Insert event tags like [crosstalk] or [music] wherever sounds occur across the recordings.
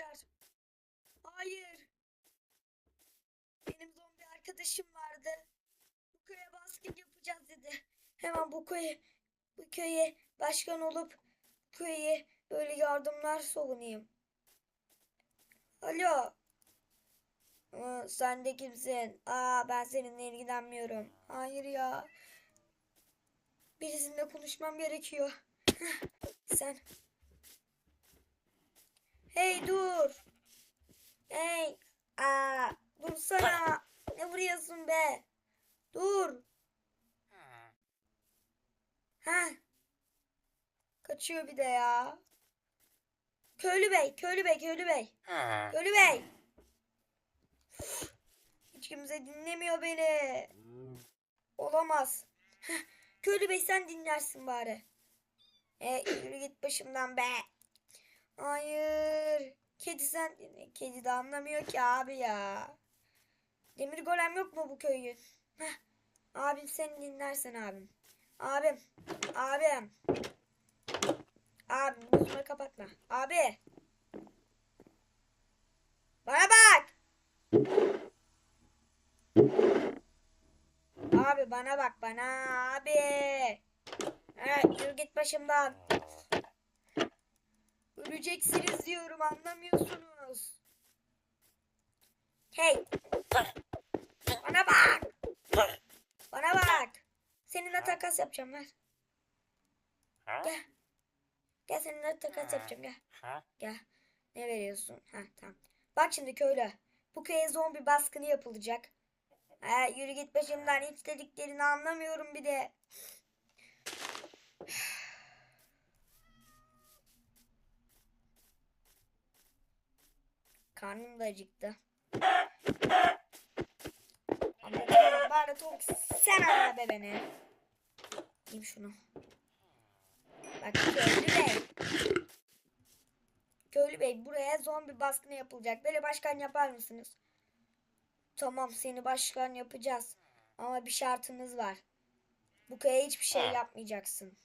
arkadaşlar. Hayır. Benim zombi arkadaşım vardı. Bu köye baskın yapacağız dedi. Hemen bu köye bu köye başkan olup köye böyle yardımlar savunayım. Alo. Aa, sen de kimsin? Aa ben seninle ilgilenmiyorum. Hayır ya. Birisininle konuşmam gerekiyor. [laughs] sen. Hey dur. Hey. Aa, dursana. Ne vuruyorsun be? Dur. Ha. Kaçıyor bir de ya. Köylü bey, köylü bey, köylü bey. Köylü bey. Hiç kimse dinlemiyor beni. Olamaz. Köylü bey sen dinlersin bari. E, yürü git başımdan be. Hayır. Kedi sen. Kedi de anlamıyor ki abi ya. Demir golem yok mu bu köyün? Heh. Abim seni dinlersen abim. Abim. Abim. Abim gözümü kapatma. Abi. Bana bak. Abi bana bak bana abi. Evet yürü git başımdan. Öleceksiniz diyorum anlamıyorsunuz. Hey. Bana bak. Bana bak. Seninle takas yapacağım ver. Gel. Gel seninle takas yapacağım gel. Gel. Ne veriyorsun? Ha tamam. Bak şimdi köylü. Bu köye zombi baskını yapılacak. Ha, yürü git başımdan. Hiç dediklerini anlamıyorum bir de. Karnım da acıktı. Anlatıyorum bari Tonk sen anla be beni. Yiyeyim şunu. Bak köylü bey. Köylü bey buraya zombi baskını yapılacak. Böyle başkan yapar mısınız? Tamam seni başkan yapacağız. Ama bir şartımız var. Bu köye hiçbir şey yapmayacaksın.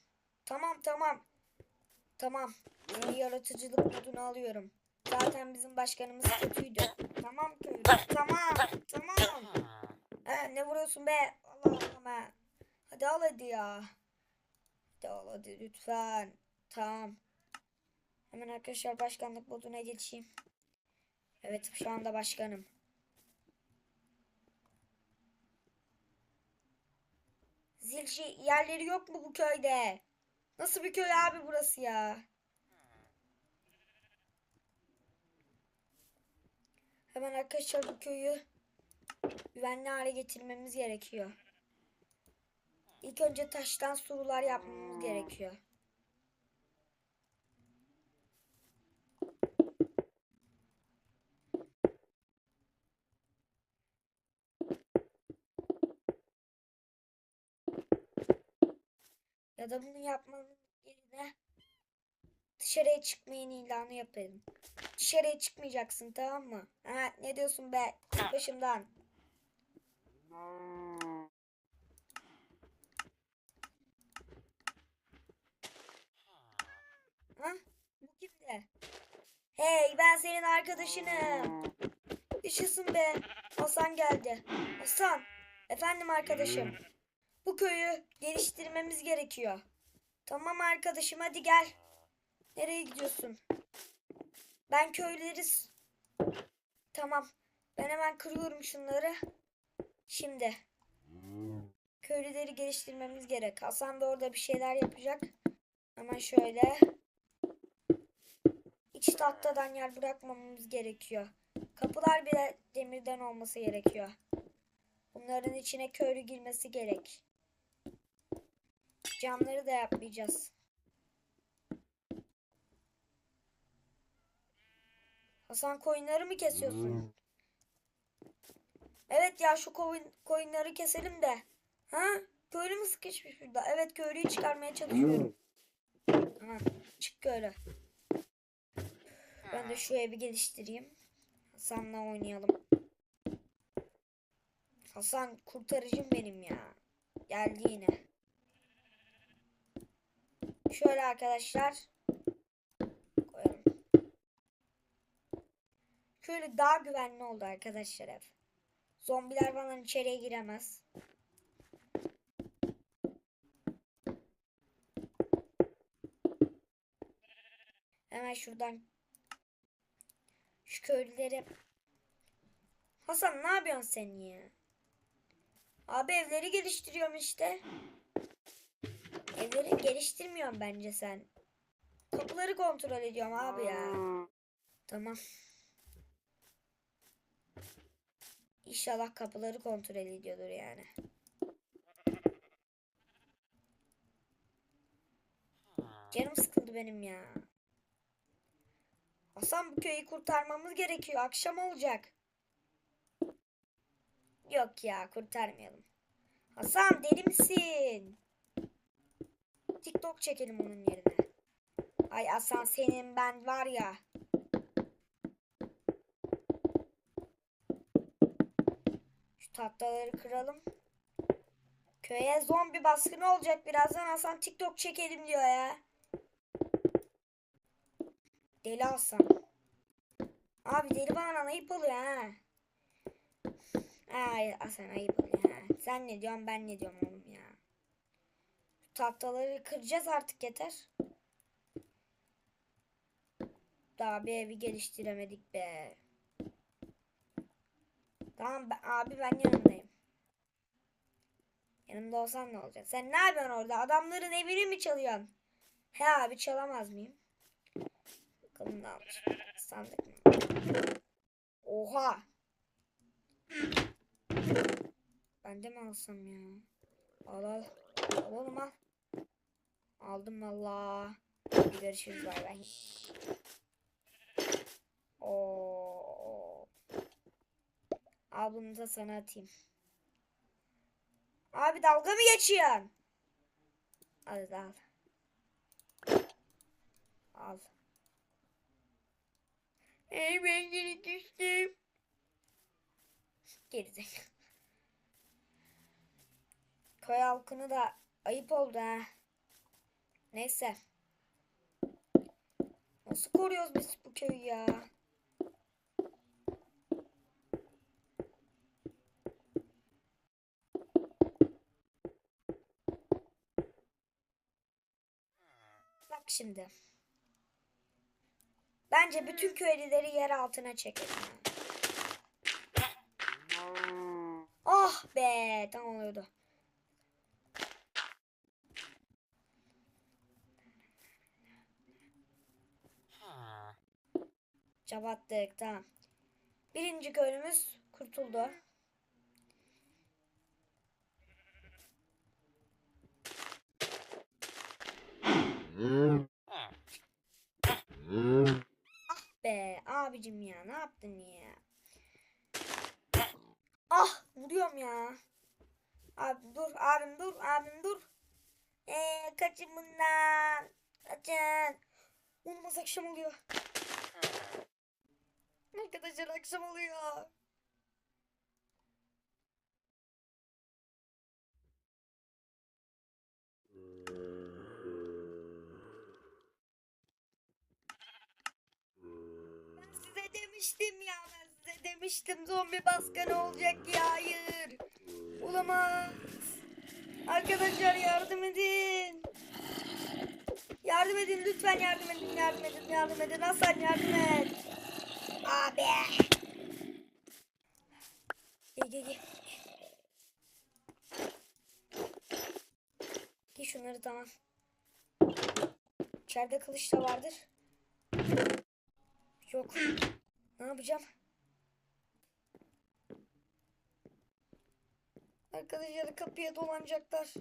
Tamam tamam. Tamam. Seni yaratıcılık moduna alıyorum. Zaten bizim başkanımız kötüydü. Tamam köylü. Tamam. Tamam. He, ne vuruyorsun be? Allah Allah. Hadi al hadi ya. Hadi al hadi lütfen. Tamam. Hemen arkadaşlar başkanlık moduna geçeyim. Evet şu anda başkanım. Zilci yerleri yok mu bu köyde? Nasıl bir köy abi burası ya? Hemen arkadaşlar bu köyü güvenli hale getirmemiz gerekiyor. İlk önce taştan surlar yapmamız gerekiyor. Ya da bunu yapmanın yerine dışarıya çıkmayın ilanı yapalım. Dışarıya çıkmayacaksın tamam mı? Ha, ne diyorsun be? Başımdan. Ha? Bu kimdi? Hey ben senin arkadaşınım. Yaşasın be. Hasan geldi. Hasan. Efendim arkadaşım. Bu köyü geliştirmemiz gerekiyor. Tamam arkadaşım hadi gel. Nereye gidiyorsun? Ben köyleri... s- Tamam. Ben hemen kırıyorum şunları. Şimdi. Köylüleri geliştirmemiz gerek. Hasan da orada bir şeyler yapacak. Hemen şöyle. İç tahtadan yer bırakmamamız gerekiyor. Kapılar bile demirden olması gerekiyor. Bunların içine köylü girmesi gerek. Camları da yapmayacağız. Hasan koyunları mı kesiyorsun? Evet ya şu koyun, koyunları keselim de. Ha? Köylü mü sıkışmış burada? Evet köylüyü çıkarmaya çalışıyorum. Tamam çık köylü. Ben de şu evi geliştireyim. Hasan'la oynayalım. Hasan kurtarıcım benim ya. Geldi yine. Şöyle arkadaşlar. Köylü daha güvenli oldu arkadaşlar ev. Zombiler falan içeriye giremez. Hemen şuradan şu köylüleri Hasan ne yapıyorsun sen ya? Abi evleri geliştiriyorum işte. Evleri geliştirmiyorum bence sen. Kapıları kontrol ediyorum abi ya. Tamam. İnşallah kapıları kontrol ediyordur yani. Canım sıkıldı benim ya. Hasan bu köyü kurtarmamız gerekiyor. Akşam olacak. Yok ya kurtarmayalım. Hasan deli misin? TikTok çekelim onun yerine. Ay Hasan senin ben var ya. Tahtaları kıralım. Köye zombi baskını olacak birazdan Hasan TikTok çekelim diyor ya. Deli Hasan. Abi deli bana ayıp oluyor ha. Ay Hasan ayıp oluyor ha. Sen ne diyorsun ben ne diyorum oğlum ya. Tahtaları kıracağız artık yeter. Daha bir evi geliştiremedik be. Tamam ben- abi ben yanındayım. Yanımda olsan ne olacak? Sen ne yapıyorsun orada? Adamların evini mi çalıyorsun? He abi çalamaz mıyım? Bakalım ne almış. Sandık mı? Oha. Ben de mi alsam ya? Al al. Al oğlum al. Aldım valla. Görüşürüz bay bay. Oo. Al bunu da sana atayım. Abi dalga mı geçiyorsun? Al al. Al. Ey ben geri düştüm. Gerizekalı. Köy halkını da ayıp oldu ha. Neyse. Nasıl koruyoruz biz bu köyü ya? Bak şimdi. Bence bütün köylüleri yer altına çekelim. Oh be tam oluyordu. Çabattık tamam. Birinci köylümüz kurtuldu. Be abicim ya ne yaptın ya? Ah vuruyorum ya. Abi dur abim dur abim dur. Eee kaçın bundan. Kaçın. Olmaz akşam oluyor. Arkadaşlar akşam oluyor. Ben size demiştim ya ben size demiştim zombi baskını olacak ya hayır. Olamaz. Arkadaşlar yardım edin. Yardım edin lütfen yardım edin yardım edin yardım edin Hasan yardım et. Abi. Gel gel gel. Giy şunları tamam. İçeride kılıç da vardır. Yok. Ne yapacağım? Arkadaşlar kapıya dolanacaklar.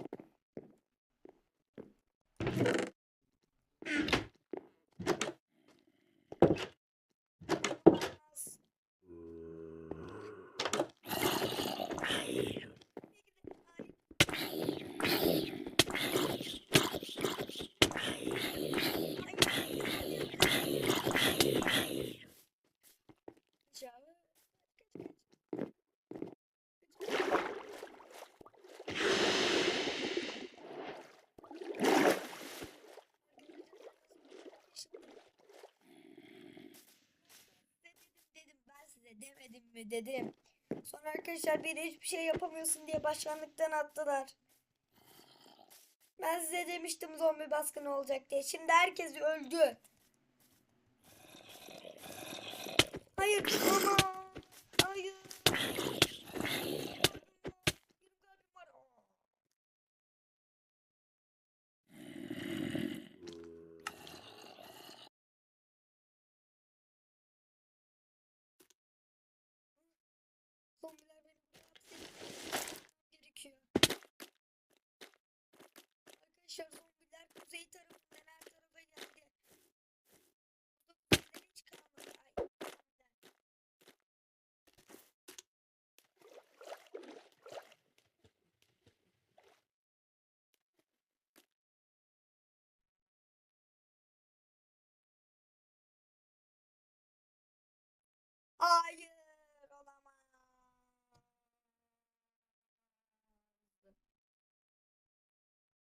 Dedim. Sonra arkadaşlar beni hiçbir şey yapamıyorsun diye başkanlıktan attılar. Ben size demiştim zombi baskını olacak diye. Şimdi herkes öldü. Hayır hayır. Benim kalbim var. Zombiler beni buraya hapsetmesi gerekiyor. Arkadaşlar zombiler kuzey tarafından her tarafa geldi. Burada kuzeyden hiç kalmadı. Ay, zombiler. Hayır.